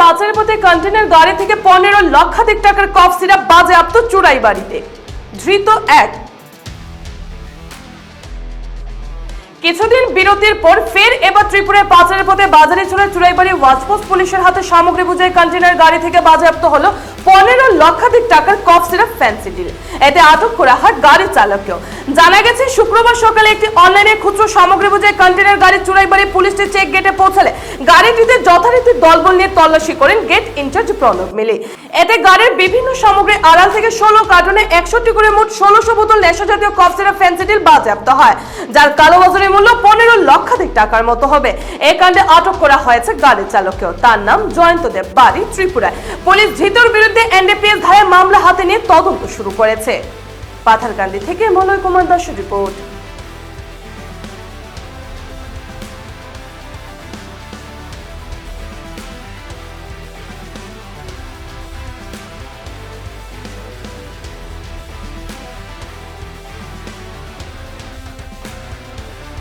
পাচারের পথে কন্টেনার গাড়ি থেকে পনেরো লক্ষাধিক টাকার কফ সিরাপ বাজেয়াপ্ত চুরাই বাড়িতে। ধৃত এক। কিছুদিন বিরতির পর ফের এবার ত্রিপুরায় পাচারের পথে বাজারে চলে চুরাইবাড়ি ওয়াচপোস্ট পুলিশের হাতে সামগ্রী বুঝাই কন্টেনার গাড়ি থেকে বাজেয়াপ্ত হলো পনেরো লক্ষাধিক টাকার কফ সিরাপ ফ্যান্সি ডিল। এতে আটক করা হয় গাড়ি চালককেও। জানা গেছে, শুক্রবার সকালে একটি অনলাইনে খুচরো সামগ্রী বুঝাই কন্টেনার গাড়ি চুরাইবাড়ি পুলিশটি চেক গেটে পৌঁছালে গাড়িটিতে যথারীতি দলবল নিয়ে তল্লাশি করেন গেট ইনচার্জ প্রণব মিলি। এতে গাড়ির বিভিন্ন সামগ্রী আড়াল থেকে ষোলো কার্টুনে একষট্টি করে মোট ষোলোশো বোতল নেশা জাতীয় কফ সিরাপ বাজেয়াপ্ত হয়, যার কালোবাজারি মূল্য পনেরো লক্ষাধিক টাকার মতো হবে। এই কাণ্ডে আটক করা হয়েছে গাড়ির চালককেও। তার নাম জয়ন্ত দেব, বাড়ি ত্রিপুরায়। পুলিশ ধৃতর বিরুদ্ধে এনডিপিএস ধারায় মামলা হাতে নিয়ে তদন্ত শুরু করেছে। পাথারকান্দি থেকে মলয় কুমার দাসের রিপোর্ট।